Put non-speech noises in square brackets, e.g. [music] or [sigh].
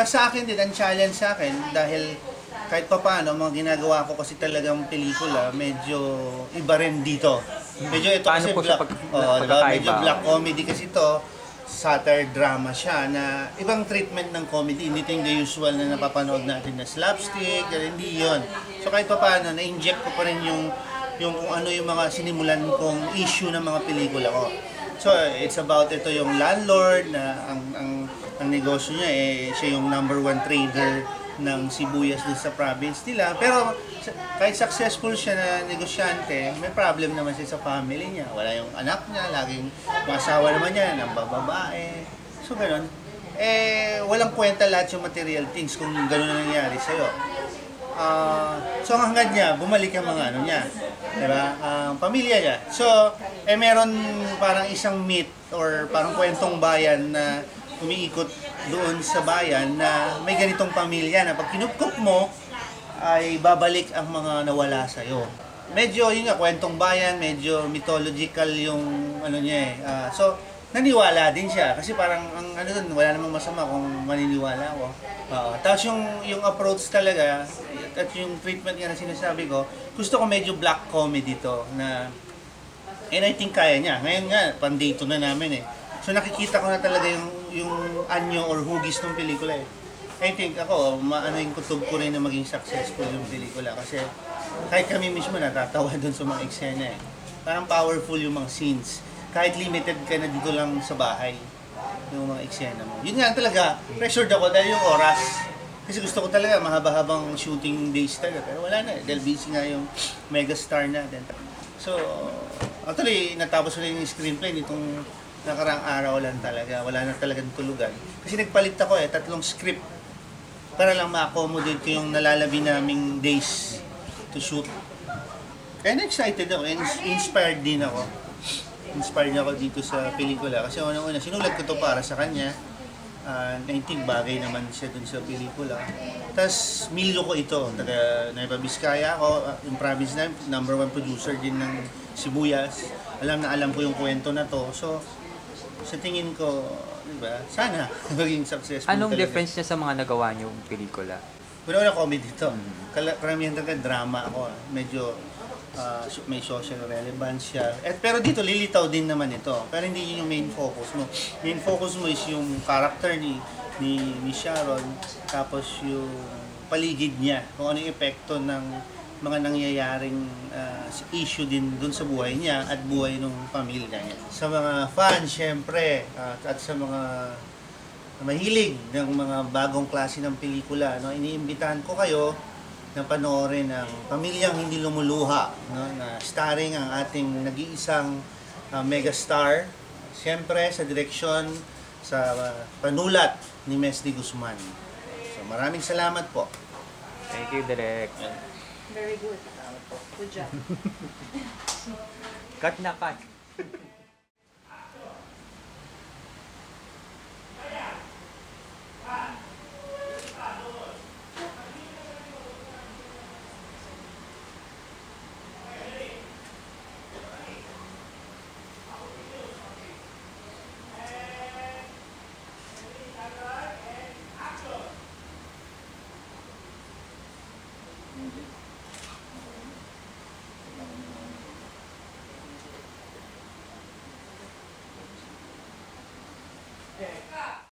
Tapos sa akin din, ang challenge sa akin, dahil kahit pa paano, mga ginagawa ko kasi talagang pelikula, medyo iba rin dito. Medyo ito Paano kasi po black, pag- oh, diba? pagkakaiba? medyo black comedy kasi to satire drama siya na ibang treatment ng comedy hindi ito yung the usual na napapanood natin na slapstick ganun, hindi yon so kahit pa paano na-inject ko pa rin yung yung kung ano yung mga sinimulan kong issue ng mga pelikula ko so it's about ito yung landlord na ang ang, ang negosyo niya eh siya yung number one trader ng sibuyas din sa province nila. Pero kahit successful siya na negosyante, may problem naman siya sa family niya. Wala yung anak niya, laging yung asawa naman niya, nang babae. So ganun. Eh, walang kwenta lahat yung material things kung ganun na nangyari sa'yo. Ah, so hanggang niya, bumalik ang mga ano niya. Diba? Ang pamilya niya. So, eh meron parang isang myth or parang kwentong bayan na umiikot doon sa bayan na may ganitong pamilya na pag kinupkup mo, ay babalik ang mga nawala sa'yo. Medyo, yun nga, kwentong bayan, medyo mythological yung ano niya eh. Ah, so, naniwala din siya kasi parang ang ano dun, wala namang masama kung maniniwala ako. Oo. Tapos yung yung approach talaga at yung treatment nga na sinasabi ko, gusto ko medyo black comedy to na and I think kaya niya. Ngayon nga, pandito na namin eh. So nakikita ko na talaga yung yung anyo or hugis ng pelikula eh. I think ako, maano yung kutob ko rin na maging successful yung pelikula kasi kahit kami mismo natatawa dun sa mga eksena eh. Parang powerful yung mga scenes. Kahit limited ka na dito lang sa bahay yung mga eksena mo. Yun nga talaga, pressured ako dahil yung oras. Kasi gusto ko talaga mahaba-habang shooting days talaga. Pero wala na eh, dahil busy nga yung megastar natin. So, actually, natapos ko na yung screenplay nitong nakaraang araw lang talaga. Wala na talagang tulugan. Kasi nagpalit ako eh, tatlong script para lang ma-accommodate ko yung nalalabi naming days to shoot. Kaya na-excited ako, ins- inspired din ako. Inspired ako dito sa pelikula. Kasi unang-una, sinulat ko to para sa kanya. Uh, I think bagay naman siya dun sa pelikula. Tapos, milyo ko ito. Taga Nueva Vizcaya ako, uh, yung province na, number one producer din ng Sibuyas. Alam na alam ko yung kwento na to. So, sa tingin ko, di ba, sana [laughs] maging successful Anong talaga. difference niya sa mga nagawa niyong pelikula? Una-una comedy to. Kala, karamihan talaga drama ako. Medyo so- may social relevance siya. At, pero dito, lilitaw din naman ito. Pero hindi yun yung main focus mo. Main focus mo is yung character ni ni, ni Sharon, tapos yung paligid niya, kung ano yung epekto ng mga nangyayaring ah, issue din dun sa buhay niya at buhay ng pamilya niya. Sa mga fans, syempre, at, at sa mga mahilig ng mga bagong klase ng pelikula, no, iniimbitahan ko kayo na panoorin ang Pamilyang Hindi Lumuluha, no, na starring ang ating nag-iisang uh, megastar, siyempre sa direksyon, sa uh, panulat ni Mesdi Guzman. So maraming salamat po. Thank you, Direk. Very good. Good job. [laughs] Cut na cut. [laughs]